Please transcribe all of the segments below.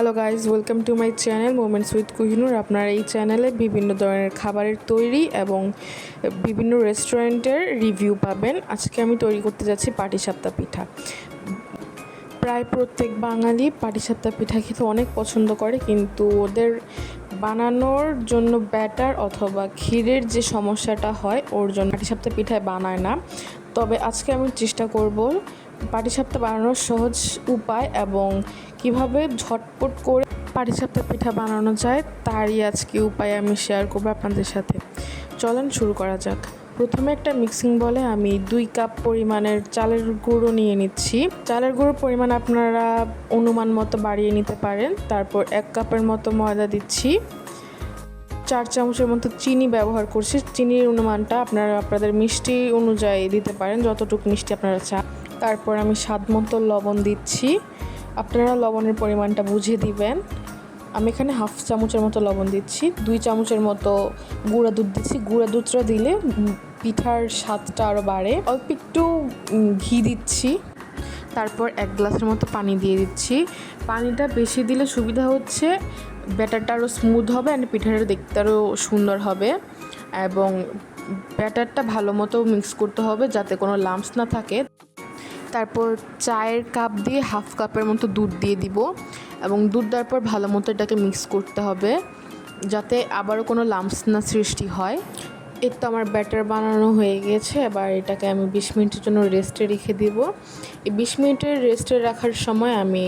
Hello guys welcome to my channel moments with Kohinoor আপনার এই চ্যানেলে বিভিন্ন ধরনের খাবারের তৈরি এবং বিভিন্ন রেস্টুরেন্টের রিভিউ পাবেন। আজকে আমি তৈরি করতে যাচ্ছি পাটিসাপ্তা পিঠা। প্রায় প্রত্যেক বাঙালি পাটিসাপ্তা পিঠা খেতে অনেক পছন্দ করে, কিন্তু ওদের বানানোর জন্য ব্যাটার অথবা ক্ষীরের যে সমস্যাটা হয়, ওর জন্য পাটিসাপ্তা পিঠায় বানায় না। তবে আজকে আমি চেষ্টা করব পাটিসাপ্তা বানানোর সহজ উপায় এবং কীভাবে ঝটপট করে পাটিসাপ্তা পিঠা বানানো যায় তারই আজকে উপায় আমি শেয়ার করব আপনাদের সাথে। চলেন শুরু করা যাক। প্রথমে একটা মিক্সিং বলে আমি দুই কাপ পরিমাণের চালের গুঁড়ো নিয়ে নিচ্ছি। চালের গুঁড়োর পরিমাণ আপনারা অনুমান মতো বাড়িয়ে নিতে পারেন। তারপর এক কাপের মতো ময়দা দিচ্ছি। চার চামচের মতো চিনি ব্যবহার করছি। চিনির অনুমানটা আপনারা আপনাদের মিষ্টি অনুযায়ী দিতে পারেন, যতটুকু মিষ্টি আপনারা চান। তারপর আমি স্বাদ মতো লবণ দিচ্ছি। আপনারা লবণের পরিমাণটা বুঝে দিবেন। আমি এখানে হাফ চামচের মতো লবণ দিচ্ছি, দুই চামচের মতো গুঁড়া দুধ দিচ্ছি। গুঁড়া দুধটা দিলে পিঠার স্বাদটা আরও বাড়ে। অল্প একটু ঘি দিচ্ছি। তারপর এক গ্লাসের মতো পানি দিয়ে দিচ্ছি। পানিটা বেশি দিলে সুবিধা হচ্ছে, ব্যাটারটা আরও স্মুথ হবে অ্যান্ড পিঠাটা দেখতে আরও সুন্দর হবে। এবং ব্যাটারটা ভালো মতো মিক্স করতে হবে যাতে কোনো লাম্পস না থাকে। তারপর চায়ের কাপ দিয়ে হাফ কাপের মতো দুধ দিয়ে দিব এবং দুধ দেওয়ার পর ভালো মতো এটাকে মিক্স করতে হবে যাতে আবারও কোনো লাম্পস না সৃষ্টি হয়। এর তো আমার ব্যাটার বানানো হয়ে গিয়েছে এবার এটাকে আমি বিশ মিনিটের জন্য রেস্টে রেখে দিব। এই বিশ মিনিটের রেস্টে রাখার সময় আমি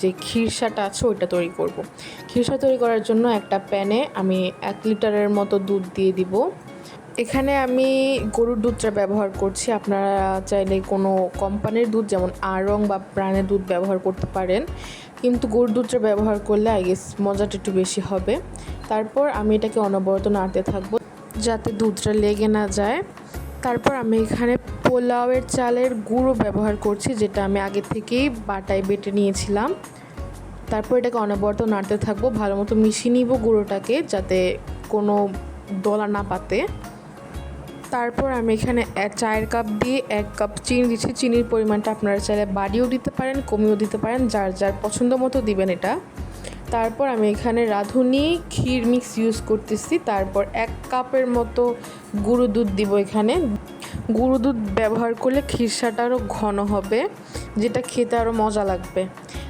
যে ক্ষীরসাটা আছে ওইটা তৈরি করব। ক্ষীরসা তৈরি করার জন্য একটা প্যানে আমি এক লিটারের মতো দুধ দিয়ে দিব। এখানে আমি গরুর দুধটা ব্যবহার করছি। আপনারা চাইলে কোনো কোম্পানির দুধ, যেমন আড়ং বা প্রাণের দুধ ব্যবহার করতে পারেন। কিন্তু গরুর দুধটা ব্যবহার করলে আই গেস মজাটা একটু বেশি হবে। তারপর আমি এটাকে অনবরত নাড়তে থাকব যাতে দুধটা লেগে না যায়। তারপর আমি এখানে পোলাওয়ের চালের গুঁড়ো ব্যবহার করছি, যেটা আমি আগে থেকেই বাটায় বেটে নিয়েছিলাম। তারপর এটাকে অনবরত নাড়তে থাকব ভালো মতো মিশিয়ে নিব গুঁড়োটাকে, যাতে কোনো দলা না পাতে। তারপর আমি এখানে চায়ের কাপ দিয়ে এক কাপ চিনি দিচ্ছি। চিনির পরিমাণটা আপনারা চাইলে বাড়িয়েও দিতে পারেন, কমিয়েও দিতে পারেন, যার যার পছন্দ মতো দিবেন এটা। তারপর আমি এখানে রাঁধুনি, ক্ষীর মিক্স ইউজ করতেছি। তারপর এক কাপের মতো গুঁড়ো দুধ দিব এখানে। গুঁড়ো দুধ ব্যবহার করলে খিরসাটা আরও ঘন হবে, যেটা খেতে আরও মজা লাগবে।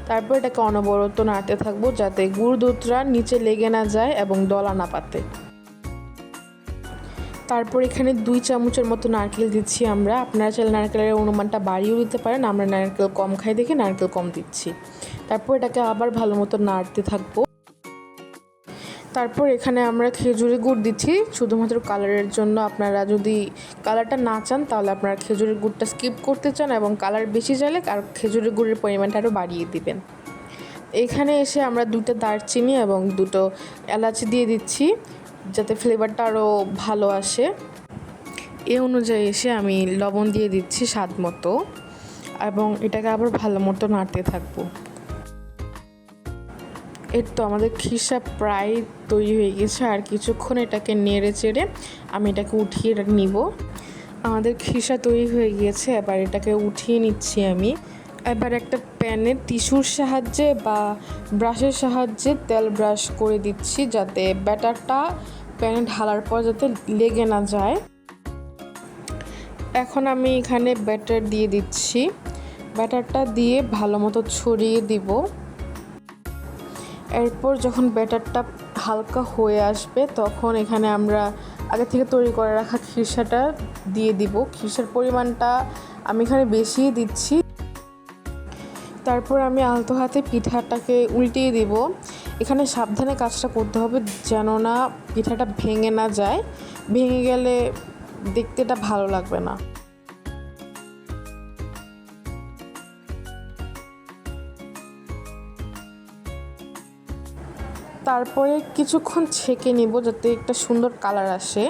তারপর এটাকে অনবরত নাড়তে থাকব যাতে গুঁড়ো দুধটা নিচে লেগে না যায় এবং দলা না পাতে। তারপর এখানে দুই চামচের মতো নারকেল দিচ্ছি আমরা। আপনারা চাইলে নারকেলের অনুমানটা বাড়িয়েও দিতে পারেন। আমরা নারকেল কম খাই দেখে নারকেল কম দিচ্ছি। তারপর এটাকে আবার ভালো মতো নাড়তে থাকব। তারপর এখানে আমরা খেজুরি গুড় দিচ্ছি। শুধুমাত্র কালারের জন্য আপনারা যদি কালারটা না চান, তাহলে আপনারা খেজুরের গুড়টা স্কিপ করতে চান এবং কালার বেশি চাইলে আর খেজুরের গুড়ের পরিমাণটা আরও বাড়িয়ে দিবেন। এখানে এসে আমরা দুটো দারচিনি এবং দুটো এলাচি দিয়ে দিচ্ছি। যাতে ফ্লেভারটা আরও ভালো আসে। এ অনুযায়ী এসে আমি লবণ দিয়ে দিচ্ছি স্বাদ মতো এবং এটাকে আবার ভালো মতো নাড়তে থাকব। এর তো আমাদের খিসা প্রায় তৈরি হয়ে গেছে, আর কিছুক্ষণ এটাকে নেড়ে চেড়ে আমি এটাকে উঠিয়ে নিব। আমাদের খিসা তৈরি হয়ে গিয়েছে, এবার এটাকে উঠিয়ে নিচ্ছি আমি। এবার একটা প্যানে টিস্যুর সাহায্যে বা ব্রাশের সাহায্যে তেল ব্রাশ করে দিচ্ছি যাতে ব্যাটারটা প্যানে ঢালার পর যাতে লেগে না যায়। এখন আমি এখানে ব্যাটার দিয়ে দিচ্ছি। ব্যাটারটা দিয়ে ভালো মতো ছড়িয়ে দিব। এরপর যখন ব্যাটারটা হালকা হয়ে আসবে, তখন এখানে আমরা আগে থেকে তৈরি করে রাখা খিরসাটা দিয়ে দিব। খিরসার পরিমাণটা আমি এখানে বেশি দিচ্ছি। তারপর আমি আলতো হাতে পিঠাটাকে উল্টিয়ে দিব। এখানে সাবধানে কাজটা করতে হবে যেন না পিঠাটা ভেঙে না যায়। ভেঙে গেলে দেখতে এটা ভালো লাগবে না। তারপরে কিছুক্ষণ ছেঁকে নিব যাতে একটা সুন্দর কালার আসে।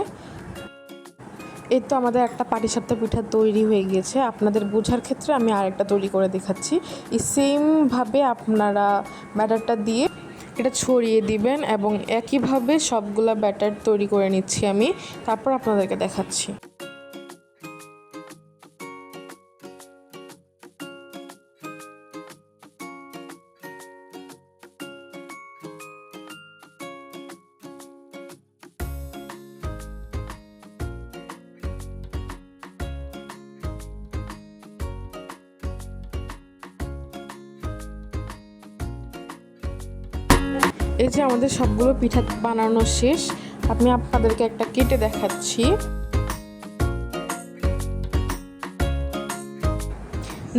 এই তো আমাদের একটা পাটিসাপ্তা পিঠা তৈরি হয়ে গিয়েছে। আপনাদের বোঝার ক্ষেত্রে আমি আরেকটা তৈরি করে দেখাচ্ছি। এই সেমভাবে আপনারা ব্যাটারটা দিয়ে এটা ছড়িয়ে দিবেন এবং একইভাবে সবগুলা ব্যাটার তৈরি করে নিচ্ছি আমি। তারপর আপনাদেরকে দেখাচ্ছি। এই যে আমাদের সবগুলো পিঠা বানানো শেষ, আমি আপনাদেরকে একটা কেটে দেখাচ্ছি।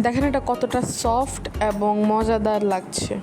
দেখেন এটা কতটা সফট এবং মজাদার লাগছে।